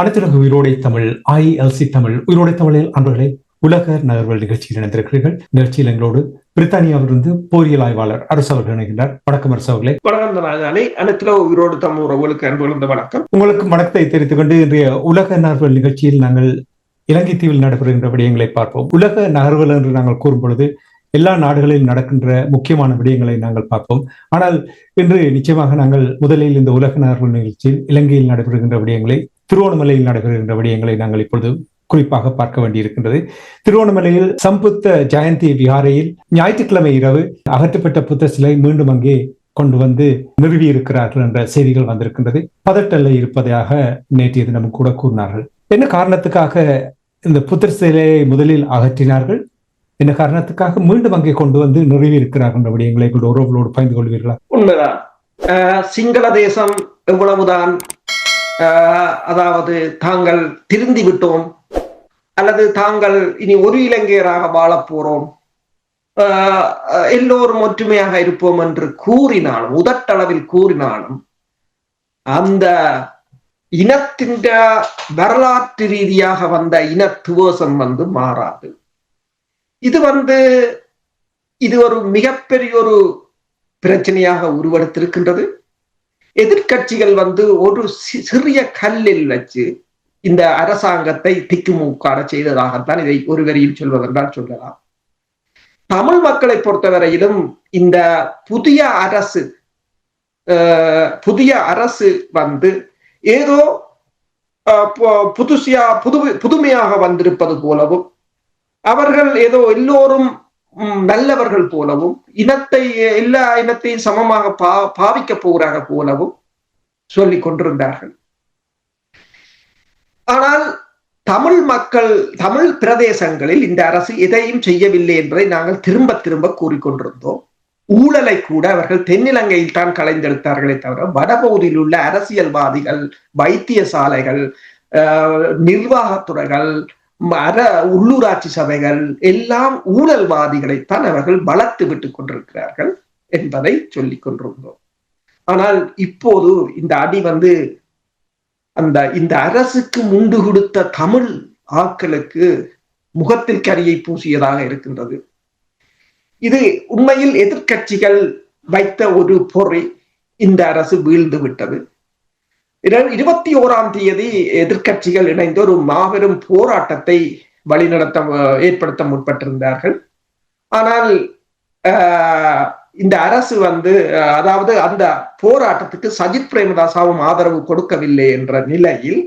அனைத்துலக உயிரோடை தமிழ் ஐஎல்சி தமிழ் உயிரோடை தமிழில் அன்பர்களே உலக நகர்வல் நிகழ்ச்சியில் இணைந்திருக்கிறீர்கள். நிகழ்ச்சியில் எங்களோடு பிரித்தானியாவிலிருந்து போரியல் ஆய்வாளர் அரசு அவர்கள் இணைகின்றார். வணக்கம் அரசு அவர்களே. வணக்கம் அனைத்துல உயிரோடு தம் உறவுகளுக்கு அன்பு கலந்த வணக்கம். உங்களுக்கு வணக்கத்தை தெரிவித்துக் கொண்டு இன்றைய உலக நகர்வல் நிகழ்ச்சியில் நாங்கள் இலங்கை தீவில் நடைபெறுகின்ற விடயங்களை பார்ப்போம். உலக நகர்வல் என்று நாங்கள் கூறும் பொழுது எல்லா நாடுகளில் நடக்கின்ற முக்கியமான விடயங்களை நாங்கள் பார்ப்போம். ஆனால் இன்று நிச்சயமாக நாங்கள் முதலில் இந்த உலக நகர்வல் நிகழ்ச்சியில் இலங்கையில் நடைபெறுகின்ற விடயங்களை திருவோணமலையில் நடைபெறுகின்ற விடயங்களை நாங்கள் இப்பொழுது குறிப்பாக பார்க்க வேண்டியிருக்கின்றது. திருவோணமலையில் சம்புத்த ஜெயந்தி விகாரையில் ஞாயிற்றுக்கிழமை இரவு அகற்றப்பட்ட புத்த சிலை மீண்டும் அங்கே கொண்டு வந்து நிறுவி இருக்கிறார்கள் என்ற செய்திகள் வந்திருக்கின்றது. பதட்டல்ல இருப்பதாக நேற்றைய தினம் கூட கூறினார்கள். என்ன காரணத்துக்காக இந்த புத்தர் சிலையை முதலில் அகற்றினார்கள்? என்ன காரணத்துக்காக மீண்டும் அங்கே கொண்டு வந்து நிறுவி இருக்கிறார்கள் என்ற விடயங்களை உறவுகளோடு பகிர்ந்து கொள்வீர்களா? உண்மைதான். சிங்கள தேசம் எவ்வளவுதான் அதாவது தாங்கள் திருந்தி விட்டோம் அல்லது தாங்கள் இனி ஒரு இலங்கையராக வாழப் போறோம். ஆஹ் எல்லோரும் ஒற்றுமையாக இருப்போம் என்று கூறினாலும் உதட்டளவில் கூறினாலும் அந்த இனத்தின் வரலாற்று ரீதியாக வந்த இன வந்து மாறாது. இது வந்து இது ஒரு மிகப்பெரிய ஒரு பிரச்சனையாக உருவெடுத்திருக்கின்றது. எதிர்க்கட்சிகள் வந்து ஒரு சிறிய கல்லில் வச்சு இந்த அரசாங்கத்தை திக்குமுக்காட செய்ததாகத்தான் இதை ஒரு வரியில் சொல்வதென்றால் சொல்லலாம். தமிழ் மக்களை பொறுத்தவரையிலும் இந்த புதிய அரசு புதிய அரசு வந்து ஏதோ அஹ், பு- புதுசியா புது புதுமையாக வந்திருப்பது போலவும் அவர்கள் ஏதோ எல்லோரும் நல்லவர்கள் போலவும் இனத்தை எல்லா இனத்தையும் சமமாக பா பாவிக்க போகிறாங்க போலவும் சொல்லி கொண்டிருந்தார்கள். ஆனால் தமிழ் மக்கள் தமிழ் பிரதேசங்களில் இந்த அரசு எதையும் செய்யவில்லை என்பதை நாங்கள் திரும்ப திரும்ப கூறிக்கொண்டிருந்தோம் ஊழலை கூட அவர்கள் தென்னிலங்கையில் தான் கலைந்தெடுத்தார்களே தவிர வடபகுதியில் உள்ள அரசியல்வாதிகள் வைத்தியசாலைகள் நிர்வாகத்துறைகள் மர உள்ளூராட்சி சபைகள் எல்லாம் ஊழல்வாதிகளைத்தான் அவர்கள் வளர்த்து விட்டுக் கொண்டிருக்கிறார்கள் என்பதை சொல்லிக் கொண்டிருந்தோம். ஆனால் இப்போது இந்த அடி வந்து அந்த இந்த அரசுக்கு முண்டு கொடுத்த தமிழ் ஆட்களுக்கு முகத்தில் கரியை பூசியதாக இருக்கின்றது. இது உண்மையில் எதிர்க்கட்சிகள் வைத்த ஒரு பொறி இந்த அரசு வீழ்ந்து விட்டது. இருபத்தி ஓராம் தேதி எதிர்க்கட்சிகள் இணைந்து ஒரு மாபெரும் போராட்டத்தை வழிநடத்த ஏற்படுத்த முற்பட்டிருந்தார்கள். ஆனால் இந்த அரசு வந்து அதாவது அந்த போராட்டத்துக்கு சஜித் பிரேமதாசாவும் ஆதரவு கொடுக்கவில்லை என்ற நிலையில்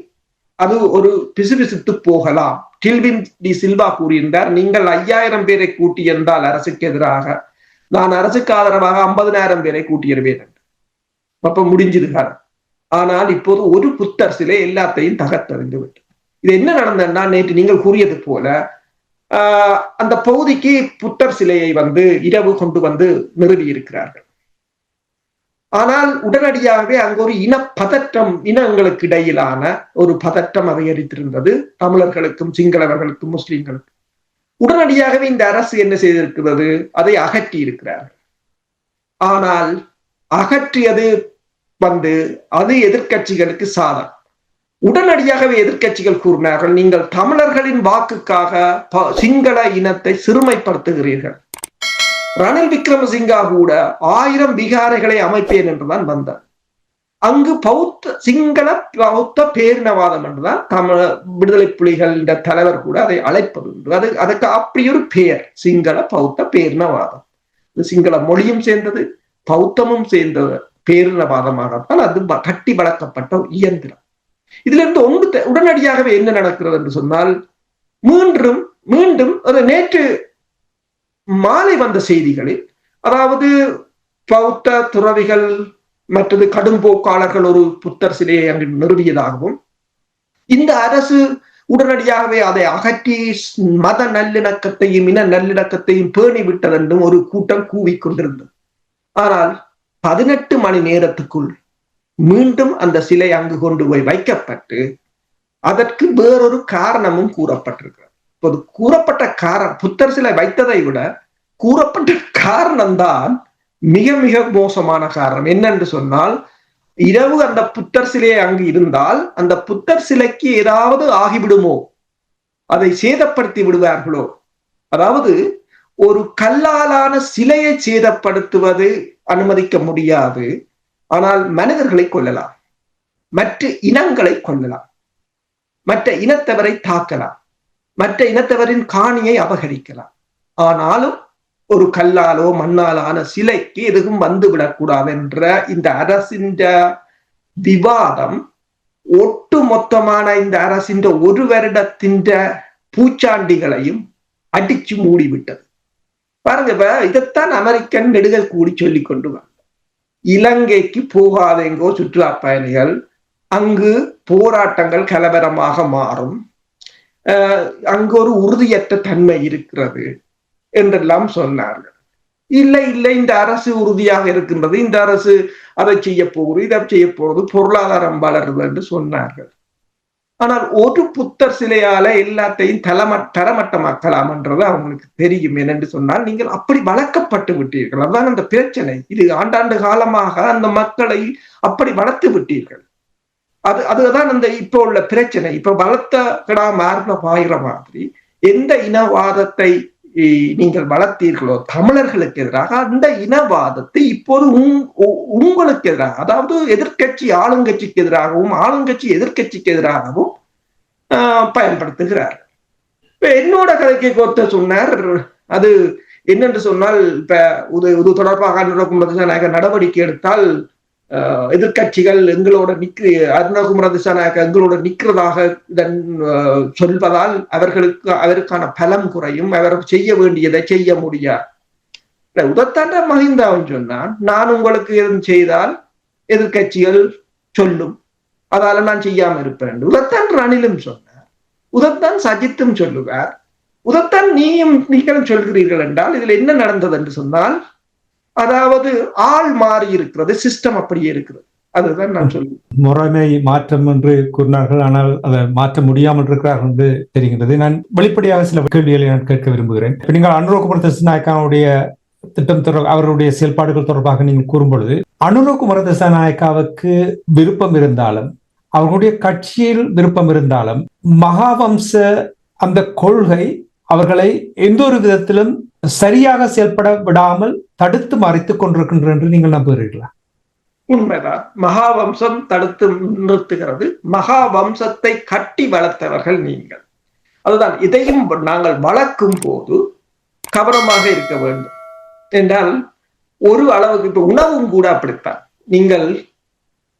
அது ஒரு பிசுபிசுத்து போகலாம். டில்வின் டி சில்வா கூறியிருந்தார் நீங்கள் ஐயாயிரம் பேரை கூட்டியிருந்தால் அரசுக்கு எதிராக. நான் அரசுக்கு ஆதரவாக ஐம்பதினாயிரம் பேரை கூட்டியிருவேன். அப்ப முடிஞ்சிருக்காரு ஆனால் இப்போது ஒரு புத்தர் சிலை எல்லாத்தையும் தகர்த்தறிந்து விட்டு இது என்ன நடந்ததுன்னா நேற்று நீங்கள் கூறியது போல ஆஹ், அந்த பகுதிக்கு புத்தர் சிலையை வந்து இரவு கொண்டு வந்து நிறுவி இருக்கிறார்கள். ஆனால் உடனடியாகவே அங்கு ஒரு இன பதற்றம் இனங்களுக்கு இடையிலான ஒரு பதற்றம் அதிகரித்திருந்தது. தமிழர்களுக்கும் சிங்களவர்களுக்கும் முஸ்லிம்களுக்கும். உடனடியாகவே இந்த அரசு என்ன செய்திருக்கிறது? அதை அகற்றி இருக்கிறார்கள் ஆனால் அகற்றியது வந்து அது எதிர்க்கட்சிகளுக்கு சாதம். உடனடியாகவே எதிர்க்கட்சிகள் கூறினார்கள் நீங்கள் தமிழர்களின் வாக்குக்காக ப- சிங்கள இனத்தை சிறுமைப்படுத்துகிறீர்கள். ரணில் விக்ரமசிங்கா கூட ஆயிரம் விகாரைகளை அமைப்பேன் என்றுதான் வந்தார். அங்கு பௌத்த சிங்கள பௌத்த பேரினவாதம் என்றுதான் தமிழ விடுதலை புலிகள் தலைவர் கூட அதை அழைப்பது என்று அது அதுக்கு அப்படி ஒரு பெயர் சிங்கள பௌத்த பேரினவாதம். சிங்கள மொழியும் சேர்ந்தது பௌத்தமும் சேர்ந்தது. பேரினவாதமாகத்தான் அது கட்டி வளர்க்கப்பட்ட இயந்திரம். இதுல இருந்து ஒன்று உடனடியாகவே என்ன நடக்கிறது என்று சொன்னால் மீண்டும் மீண்டும் அது நேற்று மாலை வந்த செய்திகளில் அதாவது பௌத்த துறவிகள் மற்றது கடும்போக்காளர்கள் ஒரு புத்தர் சிலையை அங்கு நிறுவியதாகவும் இந்த அரசு உடனடியாகவே அதை அகற்றி மத நல்லிணக்கத்தையும் இன நல்லிணக்கத்தையும் பேணி விட்டதென்றும் ஒரு கூட்டம் கூவிக்கொண்டிருந்தது. ஆனால் பதினெட்டு மணி நேரத்துக்குள் மீண்டும் அந்த சிலை அங்கு கொண்டு போய் வைக்கப்பட்டு அதற்கு வேறொரு காரணமும் கூறப்பட்டிருக்கிறது. இப்போது கூறப்பட்ட காரணம் புத்தர் சிலை வைத்ததை விட கூறப்பட்ட காரணம்தான் மிக மிக மோசமான காரணம். என்னென்று சொன்னால் இரவு அந்த புத்தர் சிலையை அங்கு இருந்தால் அந்த புத்தர் சிலைக்கு ஏதாவது ஆகிவிடுமோ? அதை சேதப்படுத்தி விடுவார்களோ? அதாவது ஒரு கல்லாலான சிலையை சேதப்படுத்துவது அனுமதிக்க முடியாது. ஆனால் மனிதர்களை கொல்லலாம். மற்ற இனங்களை கொல்லலாம். மற்ற இனத்தவரை தாக்கலாம். மற்ற இனத்தவரின் காணியை அபகரிக்கலாம். ஆனாலும் ஒரு கல்லாலோ மண்ணாலான சிலைக்கு எதுவும் வந்துவிடக்கூடாது என்ற இந்த அரசின் விவாதம் ஒட்டு மொத்தமான இந்த அரசின் ஒரு வருடத்தின் பூச்சாண்டிகளையும் அடிச்சு மூடிவிட்டது. பாருங்க இப்ப இதைத்தான் அமெரிக்கன் நெடுகள் கூடி சொல்லி கொண்டு வந்த இலங்கைக்கு போகாதெங்கோ சுற்றுலா பயணிகள் அங்கு போராட்டங்கள் கலவரமாக மாறும். அஹ் அங்கு ஒரு உறுதியற்ற தன்மை இருக்கிறது என்றெல்லாம் சொன்னார்கள். இல்லை இல்லை இந்த அரசு உறுதியாக இருக்கின்றது இந்த அரசு அதை செய்ய போகிறது இதை செய்ய போகிறது பொருளாதாரம் வளருது என்று சொன்னார்கள். ஆனால் ஒரு புத்தர் சிலையால எல்லாத்தையும் தலம தரமட்டமாக்கலாம் என்றது அவங்களுக்கு தெரியும். என்னென்று சொன்னால் நீங்கள் அப்படி வளர்க்கப்பட்டு விட்டீர்கள். அதுதான் அந்த பிரச்சனை. இது ஆண்டாண்டு காலமாக அந்த மக்களை அப்படி வளர்த்து விட்டீர்கள். அது அதுதான் அந்த இப்போ உள்ள பிரச்சனை. இப்ப வளர்த்த கிடா மாறின பாயிற மாதிரி எந்த இனவாதத்தை நீங்கள் வளர்த்தீர்களோ தமிழர்களுக்கு எதிராக அந்த இனவாதத்தை இப்போது உங்களுக்கு எதிராக அதாவது எதிர்கட்சி ஆளுங்கட்சிக்கு எதிராகவும் ஆளுங்கட்சி எதிர்கட்சிக்கு எதிராகவும் பயன்படுத்துகிறார். இப்ப என்னோட கதைக்கு கோத்த சொன்னார் அது என்னென்று சொன்னால் இப்ப இது இது தொடர்பாக நடக்கும் நடவடிக்கை எடுத்தால் எதிர்கட்சிகள் எங்களோட நிக்க அருணகுமர திசாநாயக்க எங்களோட நிக்கிறதாக இதன் சொல்வதால் அவர்களுக்கு அதற்கான பலம் குறையும். அவர் செய்ய வேண்டியதை செய்ய முடியாது. உதத்தாண்ட மகிந்தாவும் சொன்னான் நான் உங்களுக்கு எதுவும் செய்தால் எதிர்கட்சிகள் சொல்லும். அதால நான் செய்யாம இருப்பேன் உதத்தான் ரணிலும் சொன்னார். உதத்தான் சஜித்தும் சொல்லுவார். உதத்தான் நீயும் நீங்களும் சொல்கிறீர்கள் என்றால் இதுல என்ன நடந்தது? என்று சொன்னால் அதாவது ஆள் மாறி இருக்கிறது சிஸ்டம் அப்படியே இருக்கிறது. அதுதான் நான் சொல்லுவேன். முறைமை மாற்றம் என்று கூறினார்கள் ஆனால் அதை மாற்ற முடியாமல் இருக்கிறார்கள் என்று தெரிகின்றது. நான் வெளிப்படையாக சில கேள்விகளை நான் கேட்க விரும்புகிறேன். இப்ப நீங்கள் அனுரோகுமார் தசநாயக்காவுடைய திட்டம் தொடர் அவருடைய செயல்பாடுகள் தொடர்பாக நீங்கள் கூறும்பொழுது பொழுது அனுரகுமார விருப்பம் இருந்தாலும் அவர்களுடைய கட்சியில் விருப்பம் இருந்தாலும் மகாவம்ச அந்த கொள்கை அவர்களை எந்த ஒரு விதத்திலும் சரியாக செயல்பட விடாமல் தடுத்து மறைத்துக் கொண்டிருக்கின்ற என்று நீங்கள் நம்புகிறீர்களா? உண்மைதான். மகாவம்சம் தடுத்து நிறுத்துகிறது. மகாவம்சத்தை கட்டி வளர்த்தவர்கள் நீங்கள். அதுதான் இதையும் நாங்கள் வளர்க்கும் போது கவனமாக இருக்க வேண்டும். என்றால் ஒரு அளவுக்கு இப்ப உணவும் கூட அப்படித்தான். நீங்கள்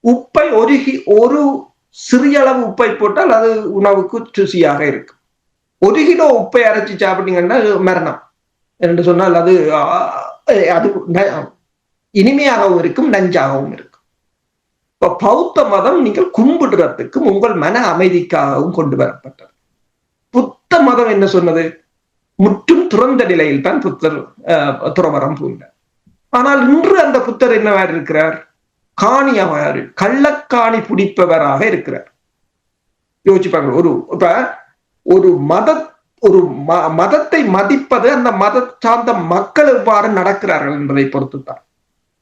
உப்பை ஒருகி ஒரு சிறிய அளவு உப்பை போட்டால் அது உணவுக்கு ருசியாக இருக்கும். ஒரு கிலோ உப்பை அரைச்சி சாப்பிட்டீங்கன்னா மரணம். என்று சொன்னால் அது அது இனிமையாகவும் இருக்கும் நஞ்சாகவும் இருக்கும். இப்ப பௌத்த மதம் நீங்கள் கும்பிடுறதுக்கும் உங்கள் மன அமைதிக்காகவும் கொண்டு வரப்பட்டது. புத்த மதம் என்ன சொன்னது? முற்றும் துறந்த நிலையில் தான் புத்தர் துறவரம் பூண்டார் ஆனால் இன்று அந்த புத்தர் என்னவாறு இருக்கிறார்? காணியவாறு கள்ளக்காணி பிடிப்பவராக இருக்கிறார். யோசிப்பாங்க ஒரு இப்ப ஒரு மத ஒரு மதத்தை மதிப்பது அந்த மத சார்ந்த மக்கள் எவ்வாறு நடக்கிறார்கள் என்பதை பொறுத்துத்தான்.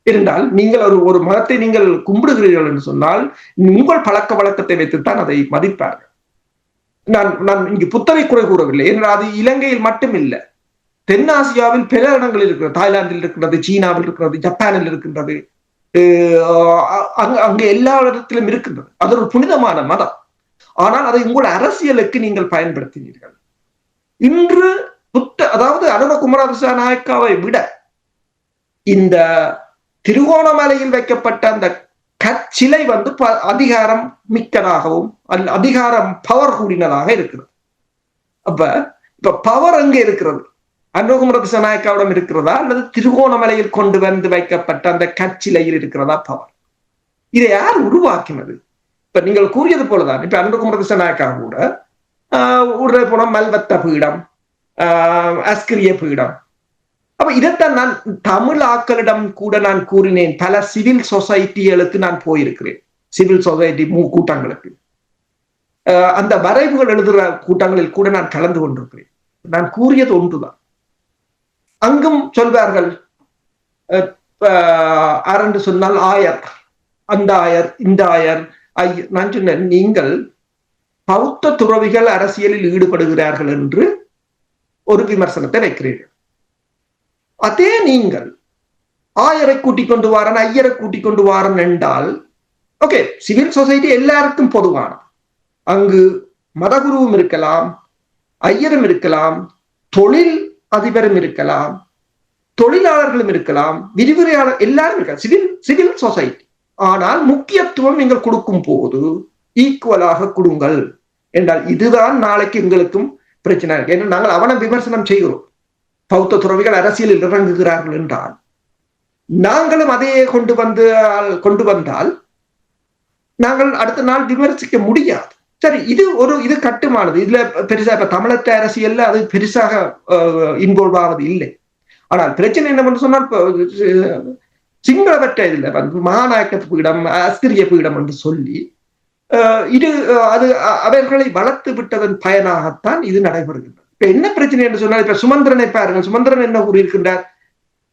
இருந்தால் நீங்கள் ஒரு ஒரு மதத்தை நீங்கள் கும்பிடுகிறீர்கள் என்று சொன்னால் உங்கள் பழக்க வழக்கத்தை வைத்துத்தான் அதை மதிப்பார்கள். நான் நான் இங்கு புத்தரை குறை கூறவில்லை. என்றால் அது இலங்கையில் மட்டுமில்லை. தென்னாசியாவில் பல இடங்களில் இருக்கிறது. தாய்லாந்தில் இருக்கிறது சீனாவில் இருக்கிறது ஜப்பானில் இருக்கின்றது. அஹ் அங்க எல்லா இடத்திலும் இருக்கின்றது. அது ஒரு புனிதமான மதம். ஆனால் அதை உங்கள் அரசியலுக்கு நீங்கள் பயன்படுத்தினீர்கள். இன்று புத்த அதாவது அனுரகுமார நாயக்காவை விட இந்த திருகோணமலையில் வைக்கப்பட்ட அந்த கச்சிலை வந்து ப- அதிகாரம் மிக்கதாகவும் அதிகாரம் பவர் கூடினதாக இருக்கிறது. அப்ப இப்ப பவர் எங்க இருக்கிறது? அன்பகுமர திசநாயக்காவிடம் இருக்கிறதா? அல்லது திருகோணமலையில் கொண்டு வந்து வைக்கப்பட்ட அந்த கச்சிலையில் இருக்கிறதா? பவர் இதை யார் உருவாக்கினது? இப்ப நீங்கள் கூறியது போலதான். இப்ப அனுகுமர நாயக்கா கூட ஆஹ் உடனே போன மல்வத்த பீடம் ஆஹ் அஸ்கிரிய பீடம். அப்ப இதைத்தான் நான் தமிழ் ஆக்களிடம் கூட நான் கூறினேன். பல சிவில் சொசைட்டிகளுக்கு நான் போயிருக்கிறேன். சிவில் சொசைட்டி மூ கூட்டங்களுக்கு. ஆஹ் அந்த வரைவுகள் எழுதுகிற கூட்டங்களில் கூட நான் கலந்து கொண்டிருக்கிறேன். நான் கூறியது ஒன்றுதான். அங்கும் சொல்வார்கள் அஹ் சொன்னால் ஆயர் அந்த ஆயர் இந்த ஆயர் நான் சொன்னேன் நீங்கள் பௌத்த துறவிகள் அரசியலில் ஈடுபடுகிறார்கள் என்று ஒரு விமர்சனத்தை வைக்கிறீர்கள். அதே நீங்கள் ஆயரை கூட்டிக் கொண்டு வாரன் ஐயரை கூட்டிக் கொண்டு வாரன் என்றால் ஓகே சிவில் சொசைட்டி எல்லாருக்கும் பொதுவான. அங்கு மதகுருவும் இருக்கலாம் ஐயரும் இருக்கலாம் தொழில் அதிபரும் இருக்கலாம் தொழிலாளர்களும் இருக்கலாம் விரிவுரையாளர் எல்லாரும் இருக்கலாம். Civil civil society. ஆனால் முக்கியத்துவம் நீங்கள் கொடுக்கும் போது ஈக்குவலாக கொடுங்கள். என்றால் இதுதான் நாளைக்கு எங்களுக்கும் பிரச்சனை. இருக்கு ஏன்னா நாங்கள் அவனை விமர்சனம் செய்கிறோம். பௌத்த துறவிகள் அரசியலில் இறங்குகிறார்கள் என்றால் நாங்களும் அதையே கொண்டு வந்து கொண்டு வந்தால் நாங்கள் அடுத்த நாள் விமர்சிக்க முடியாது. சரி இது ஒரு இது கட்டுமானது. இதுல பெருசா இப்ப தமிழத்த அரசியல்ல அது பெருசாக இன்வால்வ் ஆவது இல்லை. ஆனால் பிரச்சனை என்னவென்று சொன்னால் சிங்களவற்ற இதுல வந்து மகாநாயக்க பீடம் அஸ்திரிய பீடம் என்று சொல்லி இது அது அவர்களை வளர்த்து விட்டதன் பயனாகத்தான் இது நடைபெறுகின்றது இப்ப என்ன பிரச்சனை என்று சொன்னால் இப்ப சுமந்திரனை பாருங்கள். சுமந்திரன் என்ன கூறியிருக்கின்றார்?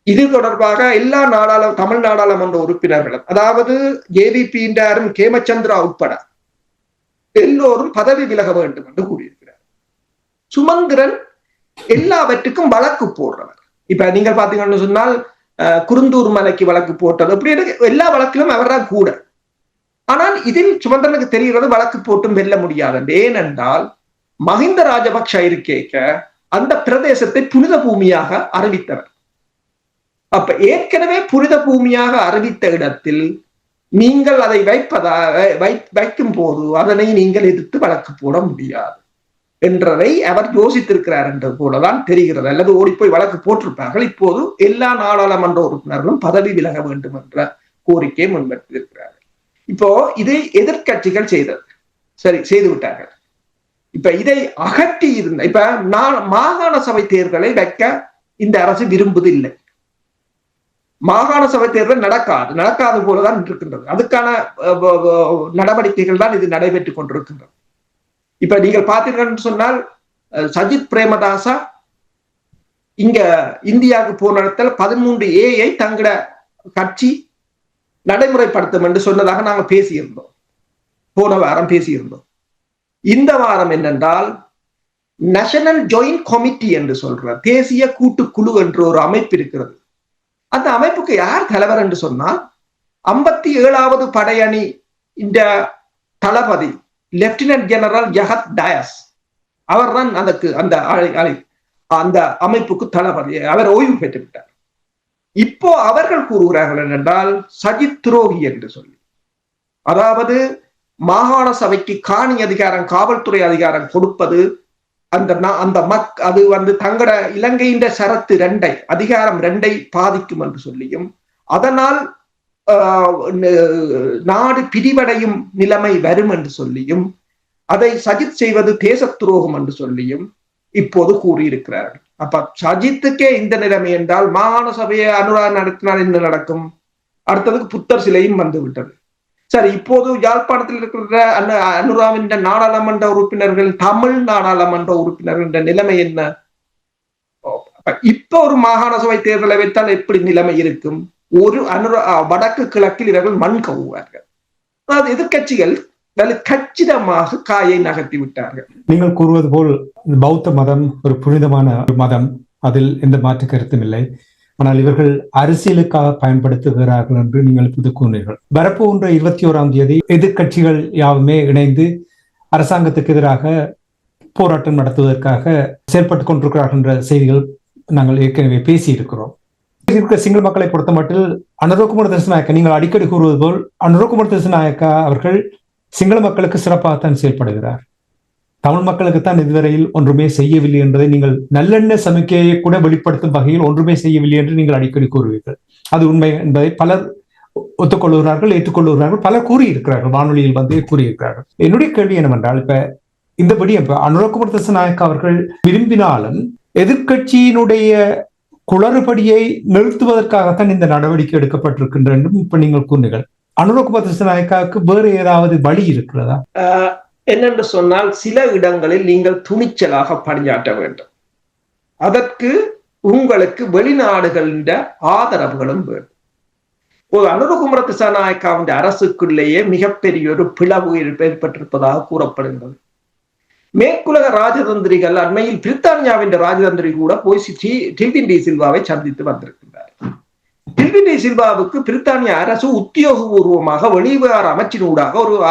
இது தொடர்பாக எல்லா நாடாள தமிழ் நாடாளுமன்ற உறுப்பினர்களும் அதாவது ஜேவிபியின்றாரும் கேமச்சந்திரா உட்பட எல்லோரும் பதவி விலக வேண்டும் என்று கூறியிருக்கிறார். சுமந்திரன் எல்லாவற்றுக்கும் வழக்கு போடுறவர். இப்ப நீங்கள் பாத்தீங்கன்னு சொன்னால் குருந்தூர் மலைக்கு வழக்கு போட்டது. அப்படின்னு எல்லா வழக்கிலும் அவர்தான் கூட. ஆனால் இதில் சுமந்திரனுக்கு தெரிகிறது வழக்கு போட்டும் வெல்ல முடியாது ஏனென்றால் மஹிந்த ராஜபக்ஷ இருக்கேக்க அந்த பிரதேசத்தை புனித பூமியாக அறிவித்தவர். அப்ப ஏற்கனவே புனித பூமியாக அறிவித்த இடத்தில் நீங்கள் அதை வைப்பதாக வை- வைக்கும் போது அதனை நீங்கள் எதிர்த்து வழக்கு போட முடியாது. என்றதை அவர் யோசித்திருக்கிறார் என்றது போலதான் தெரிகிறது. அல்லது ஓடிப்போய் வழக்கு போட்டிருப்பார்கள். இப்போது எல்லா நாடாளுமன்ற உறுப்பினர்களும் பதவி விலக வேண்டும் என்ற கோரிக்கையை முன்வைத்திருக்கிறார்கள். இப்போ இது எதிர்க்கட்சிகள் செய்தது. சரி செய்து விட்டார்கள். இப்ப இதை அகற்றி இருந்த இப்ப நான் மாகாண சபை தேர்தலை வைக்க இந்த அரசு விரும்புது இல்லை மாகாண சபை தேர்தல் நடக்காது. நடக்காத போலதான் இருக்கின்றது. அதுக்கான நடவடிக்கைகள் தான் இது நடைபெற்றுக் கொண்டிருக்கின்றது. இப்ப நீங்கள் பார்த்தீர்கள் சொன்னால் சஜித் பிரேமதாசா இங்க இந்தியாவுக்கு போன இடத்துல பதிமூன்று ஏஐ தங்கட கட்சி நடைமுறைப்படுத்தும் என்று சொன்னதாக நாங்கள் பேசியிருந்தோம். போன வாரம் பேசியிருந்தோம். இந்த வாரம் என்னென்றால் நேஷனல் ஜாயிண்ட் கமிட்டி என்று சொல்ற தேசிய கூட்டுக்குழு என்று ஒரு அமைப்பு இருக்கிறது. அந்த அமைப்புக்கு யார் தலைவர் என்று சொன்னால் ஐம்பத்தி ஏழாவது படையணி இந்த தளபதி லெப்டினன்ட் ஜெனரல் ஜஹத் டயஸ் அவர்தான் அதற்கு அந்த அழை- அந்த அமைப்புக்கு தளபதி அவர் ஓய்வு பெற்று விட்டார் இப்போ அவர்கள் கூறுகிறார்கள் என்னென்றால் சஜித் துரோகி என்று சொல்லி அதாவது மாகாண சபைக்கு காணி அதிகாரம் காவல்துறை அதிகாரம் கொடுப்பது அந்த அந்த மக் அது வந்து தங்கட இலங்கையின் சரத்து ரெண்டை அதிகாரம் ரெண்டை பாதிக்கும் என்று சொல்லியும் அதனால் நாடு பிரிவடையும் நிலைமை வரும் என்று சொல்லியும் அதை சஜித் செய்வது தேச துரோகம் என்று சொல்லியும் இப்போது கூறியிருக்கிறார்கள் அப்ப சஜித்துக்கே இந்த நிலைமை என்றால் மாகாண சபையை அனுரா நடத்தினால் என்ன நடக்கும்? அடுத்ததுக்கு புத்தர் சிலையும் வந்து விட்டது சரி இப்போது யாழ்ப்பாணத்தில் இருக்கிற அனு அனுராவின் நாடாளுமன்ற உறுப்பினர்கள் தமிழ் நாடாளுமன்ற உறுப்பினர்கள் நிலைமை என்ன? இப்ப ஒரு மாகாண சபை தேர்தலை வைத்தால் எப்படி நிலைமை இருக்கும்? ஒரு அனுரா வடக்கு கிழக்கில் இவர்கள் மண் கவுவார்கள் அதாவது எதிர்க்கட்சிகள் நல்ல கச்சிதமாக காயை நகர்த்தி விட்டார்கள். நீங்கள் கூறுவது போல் பௌத்த மதம் ஒரு புனிதமான ஒரு மதம். அதில் எந்த மாற்று கருத்தும் இல்லை. ஆனால் இவர்கள் அரசியலுக்காக பயன்படுத்துகிறார்கள் என்று நீங்கள் இப்போது கூறினீர்கள் வரப்போன்ற இருபத்தி ஓராம் தேதி எதிர்க்கட்சிகள் யாவுமே இணைந்து அரசாங்கத்துக்கு எதிராக போராட்டம் நடத்துவதற்காக செயல்பட்டுக் கொண்டிருக்கிறார்கள் என்ற செய்திகள் நாங்கள் ஏற்கனவே பேசியிருக்கிறோம். இருக்கிற சிங்கள மக்களை பொறுத்த மட்டும் அனுரகுமார் தரிசநாயக்கா நீங்கள் அடிக்கடி கூறுவது போல் அனுரகுமார் தரிசநாயக்கா அவர்கள் சிங்கள மக்களுக்கு சிறப்பாகத்தான் செயல்படுகிறார். தமிழ் மக்களுக்கு தான் இதுவரையில் ஒன்றுமே செய்யவில்லை என்பதை நீங்கள் நல்லெண்ண சமிக்கையை கூட வெளிப்படுத்தும் வகையில் ஒன்றுமே செய்யவில்லை என்று நீங்கள் அடிக்கடி கூறுவீர்கள். அது உண்மை என்பதை பலர் ஒத்துக்கொள்கிறார்கள் ஏற்றுக்கொள்கிறார்கள் பலர் கூறியிருக்கிறார்கள் வானொலியில் வந்து கூறியிருக்கிறார்கள். என்னுடைய கேள்வி என்னவென்றால் இப்ப இந்தபடி விடியம் இப்ப அனுரகுமார் தசநாயக் அவர்கள் விரும்பினாலும் எதிர்கட்சியினுடைய குளறுபடியை நிறுத்துவதற்காகத்தான் இந்த நடவடிக்கை எடுக்கப்பட்டிருக்கின்ற என்றும் இப்ப நீங்கள் கூறுங்கள் அனுரகுமார் தசநாயக்காவுக்கு வேறு ஏதாவது வழி இருக்கிறதா? என்னென்று சொன்னால் சில இடங்களில் நீங்கள் துணிச்சலாக பணியாற்ற வேண்டும். அதற்கு உங்களுக்கு வெளிநாடுகளின் ஆதரவுகளும் வேண்டும். ஒரு அனுரகுமர திசாநாயக்காவின் அரசுக்குள்ளேயே மிகப்பெரிய ஒரு பிளவு ஏற்பட்டிருப்பதாக கூறப்படுகிறது. மேற்குலக ராஜதந்திரிகள் அண்மையில் பிரித்தானியாவின் ராஜதந்திரி கூட போய் டில்வின் டி சில்வாவை சந்தித்து வந்திருக்கின்றார். டில்வின் டி சில்வாவுக்கு பிரித்தானிய அரசு உத்தியோகபூர்வமாக வெளிவிவகார அமைச்சினூடாக ஒரு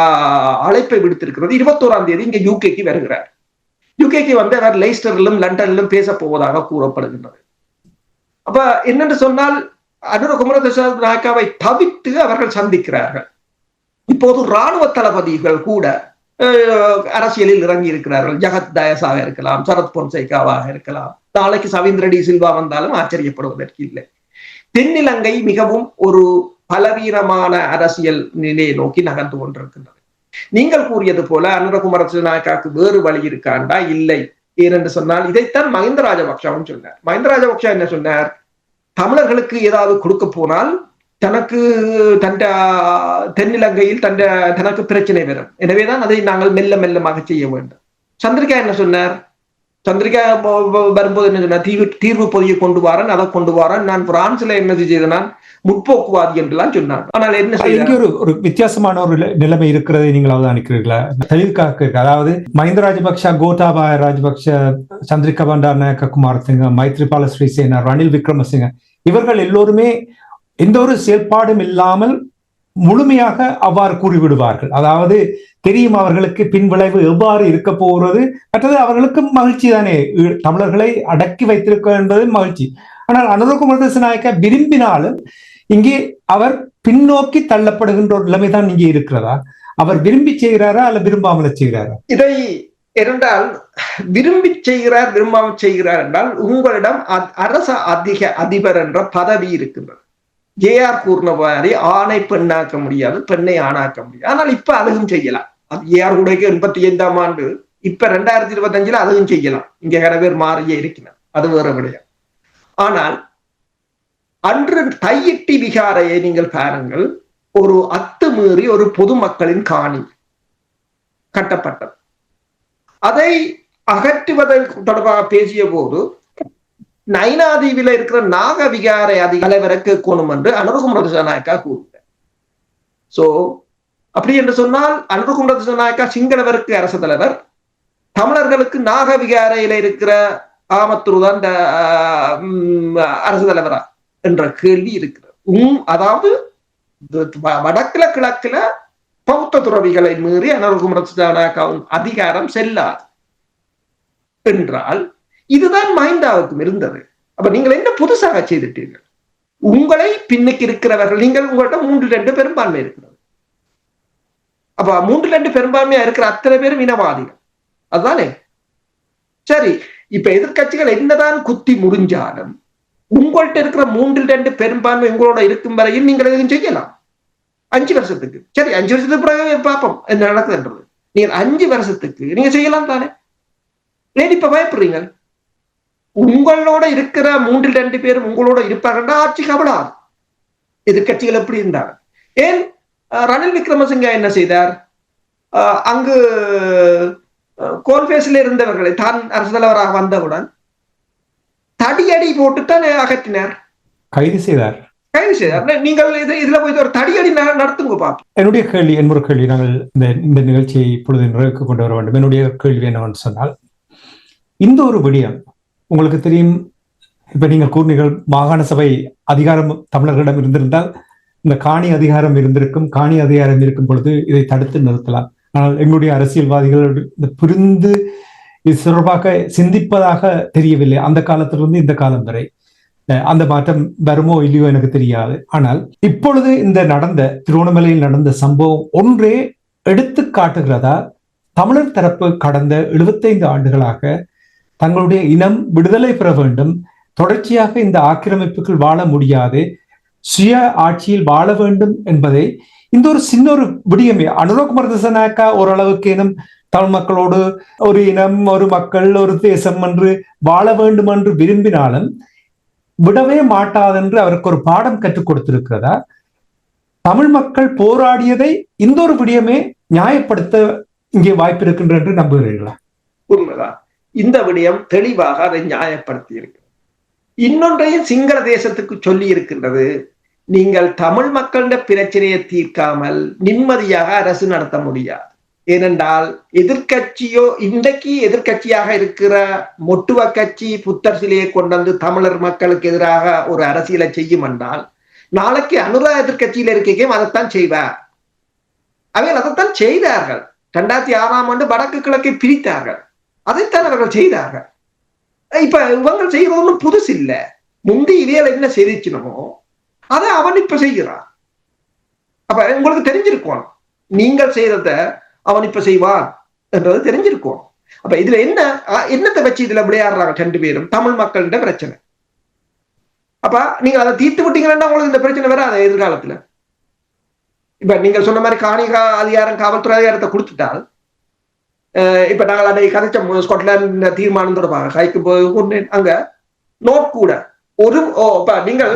அழைப்பை விடுத்திருக்கிறது. இருபத்தோராம் தேதி இங்க யூகேக்கு வருகிறார். யூகேக்கு வந்து அவர் லைஸ்டரிலும் லண்டனிலும் பேச போவதாக கூறப்படுகின்றது. அப்ப என்னென்று சொன்னால் அனுர குமரதசாத் நாயக்காவை தவித்து அவர்கள் சந்திக்கிறார்கள். இப்போது ராணுவ தளபதிகள் கூட அரசியலில் இறங்கி இருக்கிறார்கள். ஜகத் தயசாக இருக்கலாம் சரத் பொன்சைகாவாக இருக்கலாம். நாளைக்கு சவீந்திரடி சில்வா வந்தாலும் ஆச்சரியப்படுவதற்கு இல்லை. தென்னிலங்கை மிகவும் ஒரு பலவீனமான அரசியல் நிலையை நோக்கி நகர்ந்து கொண்டிருக்கின்றது. நீங்கள் கூறியது போல அனுரகுமார நாயக்காக்கு வேறு வழி இருக்காண்டா? இல்லை. ஏனென்று சொன்னால் இதைத்தான் மஹிந்த ராஜபக்ஷாவும் சொன்னார். மஹிந்த ராஜபக்ஷா என்ன சொன்னார்? தமிழர்களுக்கு ஏதாவது கொடுக்க போனால் தனக்கு தண்ட தென்னிலங்கையில் தண்ட தனக்கு பிரச்சனை வரும். எனவேதான் அதை நாங்கள் மெல்ல மெல்லமாக செய்ய வேண்டும். சந்திரிகா என்ன சொன்னார்? சந்திரிகா வரும்போது என்ன சொன்னார்? தீர்வு தீர்வு பொதியை கொண்டு வரேன் அதை கொண்டு வரேன். நான் பிரான்ஸ்ல என்ன செய்த நான் முற்போக்குவாதி என்றெல்லாம் சொன்னார். ஆனால் என்ன இங்கே ஒரு ஒரு வித்தியாசமான ஒரு நிலைமை இருக்கிறதை நீங்கள் அவதானிக்கிறீர்களா? தெளிவுக்காக அதாவது மஹிந்த ராஜபக்ஷ கோட்டாபாய ராஜபக்ஷ சந்திரிகா பண்டார் நாயக்க குமார் சிங்க மைத்ரிபால ஸ்ரீசேனா ரணில் விக்ரமசிங்க இவர்கள் எல்லோருமே எந்த ஒரு செயல்பாடும் இல்லாமல் முழுமையாக அவ்வாறு கூறிவிடுவார்கள். அதாவது தெரியும் அவர்களுக்கு பின்விளைவு எவ்வாறு இருக்க போகிறது? மற்றது அவர்களுக்கு மகிழ்ச்சி தானே. தமிழர்களை அடக்கி வைத்திருக்க என்பது மகிழ்ச்சி. ஆனால் அனுரகுமார் நாயக்க விரும்பினாலும் இங்கே அவர் பின்னோக்கி தள்ளப்படுகின்ற ஒரு நிலைமைதான் இங்கே இருக்கிறதா? அவர் விரும்பி செய்கிறாரா அல்ல விரும்பாமல் செய்கிறாரா? இதை என்றால் விரும்பி செய்கிறார் விரும்பாமல் செய்கிறார் என்றால் உங்களிடம் அரச அதிக அதிபர் என்ற பதவி இருக்கின்றது. ஏஆர் கூறின மாதிரி ஆணை பெண்ணாக்க முடியாது பெண்ணை ஆணாக்க முடியாது. ஆனால் இப்ப அதுவும் செய்யலாம். அது ஏஆர் உடைக்கு எண்பத்தி ஐந்தாம் ஆண்டு இப்ப ரெண்டாயிரத்தி இருபத்தி அஞ்சுல அதுவும் செய்யலாம். இங்க கன பேர் மாறியே இருக்கிறார் அது வேற விடையா ஆனால் அன்று தையிட்டி விகாரையை நீங்கள் பாருங்கள். ஒரு அத்துமீறி ஒரு பொதுமக்களின் காணி கட்டப்பட்டது. அதை அகற்றுவதை தொடர்பாக பேசிய போது நைனாதீவில இருக்கிற நாக விகாரை அதிக தலைவரை கேட்கணும் என்று அனுரகுமர நாயக்கா கூறுகிறார். சோ அப்படி என்று சொன்னால் அனுரகுமர நாயக்கா சிங்களவருக்கு அரசு தலைவர். தமிழர்களுக்கு நாக விகாரையில இருக்கிற ஆமத்துருதான் அரசு தலைவரா என்ற கேள்வி இருக்கிறது. உம் அதாவது வடக்குல கிழக்குல பௌத்த துறவிகளை மீறி அனுரகுமரநாயக்காவும் அதிகாரம் செல்லாது. என்றால் இதுதான் மைந்தாவுக்கும் இருந்தது. அப்ப நீங்கள் என்ன புதுசாக செய்துட்டீர்கள்? உங்களை பின்னுக்கு இருக்கிறவர்கள் நீங்கள் உங்கள்கிட்ட மூன்று ரெண்டு பெரும்பான்மை இருக்கிறது. அப்ப மூன்று ரெண்டு பெரும்பான்மையா இருக்கிற அத்தனை பேரும் இனவாதிகள். அதுதானே? சரி இப்ப எதிர்கட்சிகள் என்னதான் குத்தி முடிஞ்சாலும் உங்கள்கிட்ட இருக்கிற மூன்றில் ரெண்டு பெரும்பான்மை உங்களோட இருக்கும் வரையில் நீங்கள் எதுவும் செய்யலாம். அஞ்சு வருஷத்துக்கு. சரி அஞ்சு வருஷத்துக்கு பிறகு பார்ப்போம் என்ன நடக்குதுன்றது. நீங்கள் அஞ்சு வருஷத்துக்கு நீங்க செய்யலாம் தானே? ஏன் இப்ப பயப்படுறீங்க? உங்களோட இருக்கிற மூன்றில் ரெண்டு பேரும் உங்களோட இருப்பாங்கன்னா ஆட்சி கவலாது. எதிர்கட்சிகள் எப்படி இருந்தாங்க? ஏன் ரணில் விக்ரமசிங்க என்ன செய்தார்? அங்கு கோல்பேஸில் இருந்தவர்களை தான் அரசு தலைவராக வந்தவுடன் தடியடி போட்டுத்தான் அகற்றினார். கைது செய்தார். கைது செய்தார். நீங்கள் இது இதுல போய் ஒரு தடியடி நடத்துங்க பாப்போம். என்னுடைய கேள்வி என்பொரு கேள்வி. நாங்கள் இந்த இந்த நிகழ்ச்சியை இப்பொழுது நிறைவுக்கு கொண்டு வர வேண்டும். என்னுடைய கேள்வி என்னவென்று சொன்னால் இந்த ஒரு விடயம் உங்களுக்கு தெரியும் இப்ப நீங்கள் கூறினீர்கள் மாகாண சபை அதிகாரம் தமிழர்களிடம் இருந்திருந்தால் இந்த காணி அதிகாரம் இருந்திருக்கும் காணி அதிகாரம் இருக்கும் பொழுது இதை தடுத்து நிறுத்தலாம். ஆனால் எங்களுடைய அரசியல்வாதிகள் இந்த புரிந்து இது தொடர்பாக சிந்திப்பதாக தெரியவில்லை. அந்த காலத்திலிருந்து இந்த காலம் வரை. அஹ் அந்த மாற்றம் வருமோ இல்லையோ எனக்கு தெரியாது. ஆனால் இப்பொழுது இந்த நடந்த திருவண்ணாமலையில் நடந்த சம்பவம் ஒன்றே எடுத்து காட்டுகிறதா தமிழர் தரப்பு கடந்த 75 ஆண்டுகளாக தங்களுடைய இனம் விடுதலை பெற வேண்டும். தொடர்ச்சியாக இந்த ஆக்கிரமிப்புகள் வாழ முடியாது. சுய ஆட்சியில் வாழ வேண்டும் என்பதை இந்த ஒரு சின்ன ஒரு விடியமே அனுரகுமார் திசநாயக்கா ஓரளவுக்கு இனம் தமிழ் மக்களோடு ஒரு இனம் ஒரு மக்கள் ஒரு தேசம் என்று வாழ வேண்டும் என்று விரும்பினாலும் விடவே மாட்டாதென்று அவருக்கு ஒரு பாடம் கற்றுக் கொடுத்திருக்கிறதா? தமிழ் மக்கள் போராடியதை இந்த ஒரு விடியமே நியாயப்படுத்த இங்கே வாய்ப்பு இருக்கின்ற என்று நம்புகிறீர்களா? உண்மைதான். இந்த விடயம் தெளிவாக அதை நியாயப்படுத்தி இருக்கு இன்னொன்றையும் சிங்கள தேசத்துக்கு சொல்லி இருக்கின்றது நீங்கள் தமிழ் மக்களிட பிரச்சனையை தீர்க்காமல் நிம்மதியாக அரசு நடத்த முடியாது. ஏனென்றால் எதிர்க்கட்சியோ இன்றைக்கு எதிர்க்கட்சியாக இருக்கிற மொட்டுவ கட்சி புத்தர் சிலையை கொண்டு வந்து தமிழர் மக்களுக்கு எதிராக ஒரு அரசியலை செய்யும் என்றால் நாளைக்கு அனுரா எதிர்க்கட்சியில இருக்கையும் அதைத்தான் செய்வார். அவர்கள் அதைத்தான் செய்தார்கள். ரெண்டாயிரத்தி ஆறாம் ஆண்டு வடக்கு கிழக்கை பிரித்தார்கள். அதைத்தான் அவர்கள் செய்தார்கள். இப்ப இவங்க செய்யறது ஒன்றும் புதுசு இல்ல. முந்தி இவையில என்ன செய்திச்சினமோ அதை அவன் இப்ப செய்கிறான். அப்ப உங்களுக்கு தெரிஞ்சிருக்கும் நீங்கள் செய்தத அவன் இப்ப செய்வான் என்றது தெரிஞ்சிருக்கும் அப்ப இதுல என்ன என்னத்தை வச்சு இதுல விளையாடுறாங்க ரெண்டு பேரும்? தமிழ் மக்கள்கிட்ட பிரச்சனை. அப்ப நீங்க அதை தீர்த்து விட்டீங்கன்னா உங்களுக்கு இந்த பிரச்சனை வராது எதிர்காலத்துல. இப்ப நீங்க சொன்ன மாதிரி காணிகா அதிகாரம் காவல்துறை அதிகாரத்தை கொடுத்துட்டால் இப்ப நாங்கள் அதை கதைச்ச ஸ்காட்லாந்து தீர்மானம் தொடர்பாக கைக்கு போய் அங்க நோட் கூட. ஒரு இப்ப நீங்கள்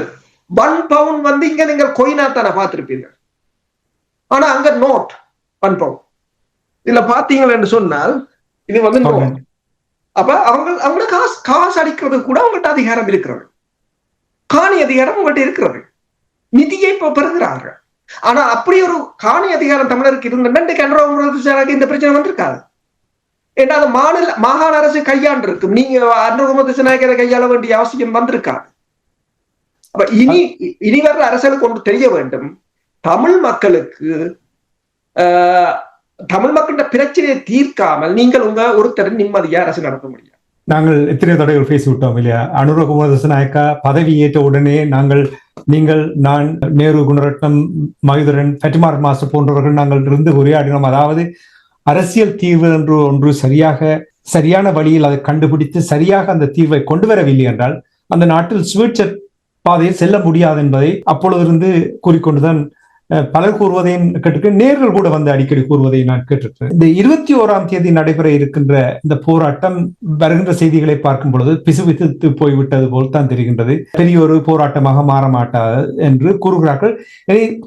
ஒன் பவுன் வந்து இங்க நீங்கள் கொயினா தானே பார்த்திருப்பீர்கள். ஆனா அங்க நோட் ஒன் பவுன் இதுல பாத்தீங்கள் என்று சொன்னால் இது வந்து நோட் அப்ப அவங்க அவங்க காசு காசு அடிக்கிறது கூட அவங்கள்ட்ட அதிகாரம் இருக்கிறது. காணி அதிகாரம் உங்கள்ட்ட இருக்கிறது. நிதியை இப்ப பெறுகிறார்கள். ஆனா அப்படி ஒரு காணி அதிகாரம் தமிழருக்கு இன்றைக்கு அனுரகுமாரத்துக்கு இந்த பிரச்சனை வந்திருக்காது. ஏன்னா அது மாநில மாகாண அரசு கையாண்டு இருக்கும் நீங்க அனுரகுமார நாயக்கரை கையாள வேண்டிய அவசியம் வந்திருக்காது அப்ப இனி இனி வர்ற அரசுகளுக்கு ஒன்று தெரிய வேண்டும். தமிழ் மக்களுக்கு ஆஹ், தமிழ் மக்களின் பிரச்சனையை தீர்க்காமல் நீங்கள் உங்க ஒருத்தர் நிம்மதியா அரசு நடத்த முடியும் நாங்கள் எத்தனை தடவை பேசிவிட்டோம் இல்லையா? அனுரகுமார் தசநாயக்கா பதவி ஏற்ற உடனே நாங்கள் நீங்கள் நான் நேரு குணரட்னம் மகிதரன் ஃபெட்டிமார் மாசு போன்றவர்கள் நாங்கள் இருந்து உரையாடினோம். அதாவது அரசியல் தீர்வு என்று ஒன்று சரியாக சரியான வழியில் அதை கண்டுபிடித்து சரியாக அந்த தீர்வை கொண்டு வரவில்லை என்றால் அந்த நாட்டில் சுவிட்சர் பாதையில் செல்ல முடியாது என்பதை அப்பொழுதிருந்து கூறிக்கொண்டுதான் பலர் கூறுவதையும் கேட்டிருக்கேன் நேர்கள் கூட வந்து அடிக்கடி கூறுவதை நான் கேட்டிருக்கிறேன் இந்த இருபத்தி ஓராம் தேதி நடைபெற இருக்கின்ற இந்த போராட்டம் வருகின்ற செய்திகளை பார்க்கும் பொழுது பிசுபித்து போய்விட்டது போல் தான் தெரிகின்றது. பெரிய ஒரு போராட்டமாக மாற மாட்டாது என்று கூறுகிறார்கள்.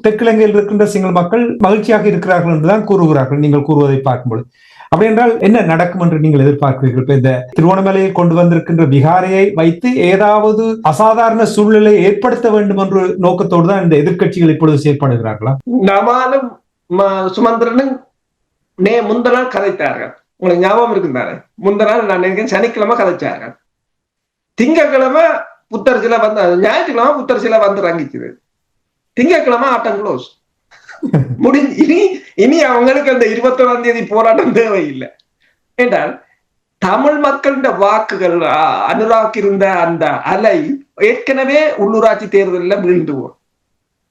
தெற்கிழங்கையில் இருக்கின்ற சிங்கள மக்கள் மகிழ்ச்சியாக இருக்கிறார்கள் என்றுதான் கூறுகிறார்கள். நீங்கள் கூறுவதை பார்க்கும் பொழுது. அப்படி என்றால் என்ன நடக்கும் என்று நீங்கள் எதிர்பார்க்கிறீர்கள்? இப்ப இந்த திருவண்ணாமலையில் கொண்டு வந்திருக்கின்ற விகாரையை வைத்து ஏதாவது அசாதாரண சூழ்நிலை ஏற்படுத்த வேண்டும் என்ற நோக்கத்தோடு தான் இந்த எதிர்கட்சிகள் இப்பொழுது செயற்படுகிறார்களா? நமாலும் சுமந்திரனும் நே முந்த நாள் கதைத்தார்கள். உங்களுக்கு ஞாபகம் இருக்கும் தானே? முந்த நாள் நான் நினைக்கிறேன் சனிக்கிழமை கதைச்சார்கள். திங்கக்கிழமை புத்தர் சிலை வந்து ஞாயிற்றுக்கிழமை புத்தர் சிலை வந்து இறங்கிச்சுது திங்கக்கிழமை ஆட்டம் க்ளோஸ் முடிஞ்சு இனி இனி அவங்களுக்கு அந்த இருபத்தொன்னாம் தேதி போராட்டம் தேவையில்லை. என்றால் தமிழ் மக்களின் வாக்குகள் அ- அனுராக் இருந்த அந்த அலை ஏற்கனவே உள்ளூராட்சி தேர்தலில் வீழ்ந்துவோம்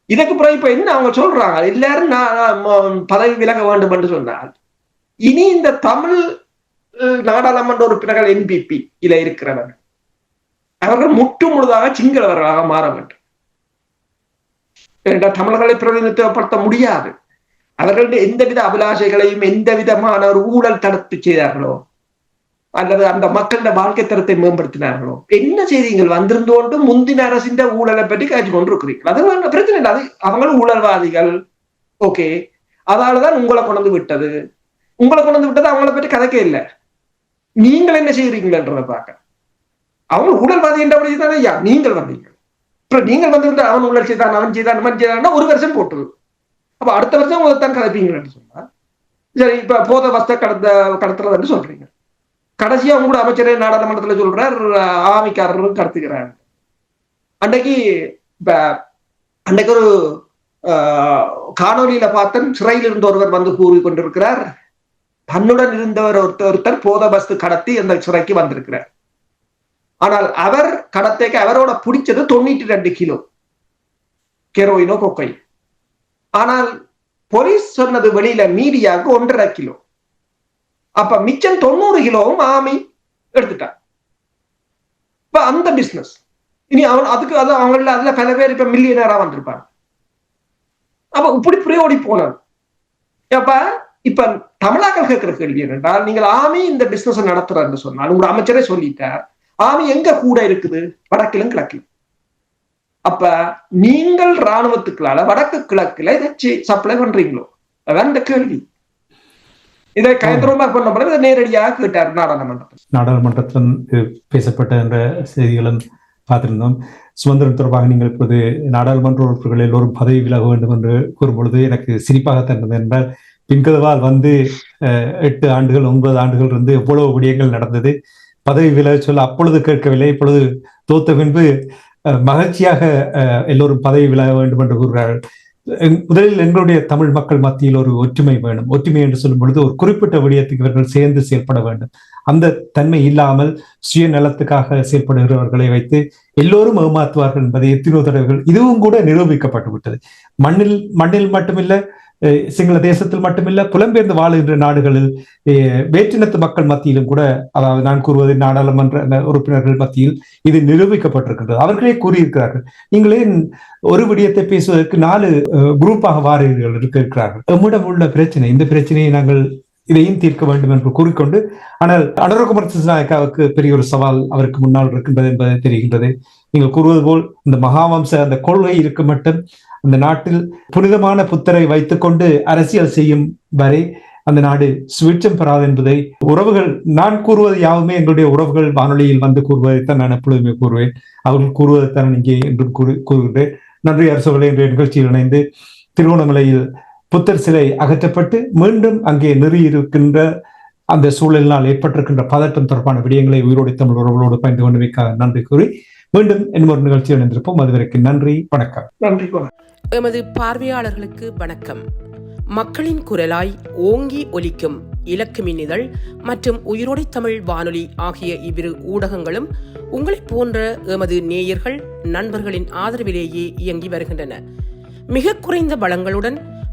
இதுக்கு பிறகு இப்ப என்ன அவங்க சொல்றாங்க? எல்லாரும் நான் பதவி விலக வேண்டும் என்று சொன்னால் இனி இந்த தமிழ் நாடாளுமன்ற உறுப்பினர்கள் என்பிபி இல இருக்கிறவர்கள் அவர்கள் முற்று முழுதாக சிங்களவர்களாக மாற வேண்டும். ஏனென்றால் தமிழர்களை பிரதிநிதித்துவப்படுத்த முடியாது. அவர்களுடைய எந்தவித அபிலாஷைகளையும் எந்த விதமான ஒரு ஊழல் தடுத்து செய்தார்களோ அல்லது அந்த மக்களின் வாழ்க்கை தரத்தை மேம்படுத்தினார்களோ என்ன செய்தீங்கள் வந்திருந்தோண்டு முந்தின அரசின் ஊழலை பற்றி காய்ச்சி கொண்டிருக்கிறீர்கள். அது பிரச்சனை இல்லை. அது அவங்களும் ஊழல்வாதிகள். ஓகே. அதாலதான் உங்களை கொண்டு விட்டது. உங்களை கொண்டு விட்டது அவங்கள பற்றி கதைக்கே இல்லை. நீங்கள் என்ன செய்யறீங்களன்றதை பார்க்க. அவங்க ஊழல்வாதி என்றபடி தானே ஐயா? நீங்கள் வந்தீங்க அப்புறம் நீங்கள் வந்து அவன் உள்ள செய்தான் அவன் செய்தான் அவன் செய்தான் ஒரு வருஷம் போட்டுது அப்போ அடுத்த வருஷம் தான் கதைப்பீங்கன்னு சொன்னா சரி இப்போ போத வஸ்த கடத்த கடத்துறதுன்னு சொல்றீங்க. கடைசியா உங்களோட அமைச்சரே நாடாளுமன்றத்தில் சொல்றார் ஆமிக்காரரும் கடத்துக்கிறாங்க அன்னைக்கு இப்ப அன்னைக்கு ஒரு காணொலியில பார்த்தன் பார்த்தேன் சிறையில் இருந்த ஒருவர் வந்து கூறி கொண்டிருக்கிறார். தன்னுடன் இருந்தவர் ஒருத்தர் ஒருத்தர் போத பஸ்து கடத்தி அந்த சிறைக்கு வந்திருக்கிறார். ஆனால் அவர் கடத்தைக்கு அவரோட பிடிச்சது தொண்ணூற்றி ரெண்டு கிலோ. கெரோயினோ கொக்கை ஆனால் போலீஸ் சொன்னது வெளியில மீடியாவுக்கு ஒன்றரை கிலோ. அப்ப மிச்சம் தொண்ணூறு கிலோவும் ஆமி எடுத்துட்டான். இப்ப அந்த பிசினஸ் இனி அவன் அதுக்கு அது அவங்கள அதுல பல பேர் இப்ப மில்லியனரா வந்திருப்பாங்க. அப்ப இப்படி புரியோடி ஓடி போனது. அப்ப இப்ப தமிழாக்கள் கேட்கிற கேள்வி என்னென்றால் நீங்கள் ஆமி இந்த பிசினஸ் நடத்துறன்னு சொன்னால் உங்க அமைச்சரே சொல்லிட்டார் ஆமி எங்க கூட இருக்குது? வடக்கிலும் கிழக்கிலும். அப்ப நீங்கள் ராணுவத்துக்களால வடக்கு கிழக்குல இதை சப்ளை பண்றீங்களோ? அதான் இந்த கேள்வி. இதை கையந்திரமா பண்ண பிறகு இதை நேரடியாக கேட்டார் நாடாளுமன்றத்தில். நாடாளுமன்றத்தில் பேசப்பட்ட என்ற செய்திகளும் பார்த்திருந்தோம். சுதந்திரம் தொடர்பாக நீங்கள் இப்போது நாடாளுமன்ற உறுப்பினர்கள் எல்லோரும் பதவி விலக வேண்டும் என்று கூறும்பொழுது எனக்கு சிரிப்பாக தந்தது என்றால் பின்கதவால் வந்து எட்டு ஆண்டுகள் ஒன்பது ஆண்டுகள் இருந்து எவ்வளவு விடயங்கள் நடந்தது. பதவி விலக சொல்ல அப்பொழுது கேட்கவில்லை இப்பொழுது தோத்த பின்பு மகிழ்ச்சியாக அஹ், எல்லோரும் பதவி விலக வேண்டும் என்று கூறுகிறார்கள். முதலில் எங்களுடைய தமிழ் மக்கள் மத்தியில் ஒரு ஒற்றுமை வேணும். ஒற்றுமை என்று சொல்லும் பொழுது ஒரு குறிப்பிட்ட விடயத்துக்கு இவர்கள் சேர்ந்து செயல்பட வேண்டும். அந்த தன்மை இல்லாமல் சுயநலத்துக்காக செயல்படுகிறவர்களை வைத்து எல்லோரும் ஏமாற்றுவார்கள் என்பதை எத்தனோ தடவைகள் இதுவும் கூட நிரூபிக்கப்பட்டு விட்டது. மண்ணில் மண்ணில் மட்டுமில்ல சிங்கள தேசத்தில் மட்டுமில்ல புலம்பெயர்ந்து வாழுகின்ற நாடுகளில் வேற்றினத்து மக்கள் மத்தியிலும் கூட அதாவது நான் கூறுவது நாடாளுமன்ற உறுப்பினர்கள் மத்தியில் இது நிரூபிக்கப்பட்டிருக்கின்றது. அவர்களே கூறியிருக்கிறார்கள் நீங்களே ஒரு விடயத்தை பேசுவதற்கு நாலு குரூப்பாக வாரீர்கள் இருக்க இருக்கிறார்கள் நம்மிடம் உள்ள பிரச்சனை இந்த பிரச்சனையை நாங்கள் இதையும் தீர்க்க வேண்டும் என்று கூறிக்கொண்டு ஆனால் அனுரகுமார் சிசநாயக்காவுக்கு பெரிய ஒரு சவால் அவருக்கு முன்னால் இருக்கின்றது என்பது தெரிகின்றது. நீங்கள் கூறுவது போல் இந்த மகாவம்ச அந்த கொள்கை இருக்க மட்டும் அந்த நாட்டில் புனிதமான புத்தரை வைத்துக்கொண்டு அரசியல் செய்யும் வரை அந்த நாடு சுவிட்சம் பெறாது என்பதை உறவுகள் நான் கூறுவது யாவுமே எங்களுடைய உறவுகள் வானொலியில் வந்து கூறுவதைத்தான் நான் எப்பொழுதுமே கூறுவேன். அவர்கள் கூறுவதைத்தான் இங்கே என்று கூறு கூறுகின்றேன். நன்றி அரசுகளை என்ற நிகழ்ச்சியில் இணைந்து திருவோணமலையில் புத்தர் சிலை அகற்றப்பட்டு மீண்டும் அங்கே நிறுவியிருக்கின்ற அந்த சூழலினால் ஏற்பட்டிருக்கின்ற பதட்டம் தொடர்பான விடயங்களை உயிரோடு தமிழ் உறவுகளோடு பயந்து கொண்டு வைக்க நன்றி கூறி மீண்டும் இன்னொரு நிகழ்ச்சியில் இணைந்திருப்போம். அதுவரைக்கும் நன்றி வணக்கம். நன்றி எமது பார்வையாளர்களுக்கு வணக்கம். மக்களின் குரலாய் ஓங்கி ஒலிக்கும் இலக்கு மின்னிதழ் மற்றும் உயிரோடை தமிழ் வானொலி ஆகிய இவ்விரு ஊடகங்களும் உங்களைப் போன்ற எமது நேயர்கள் நண்பர்களின் ஆதரவிலேயே இயங்கி வருகின்றன. மிக குறைந்த வளங்களுடன்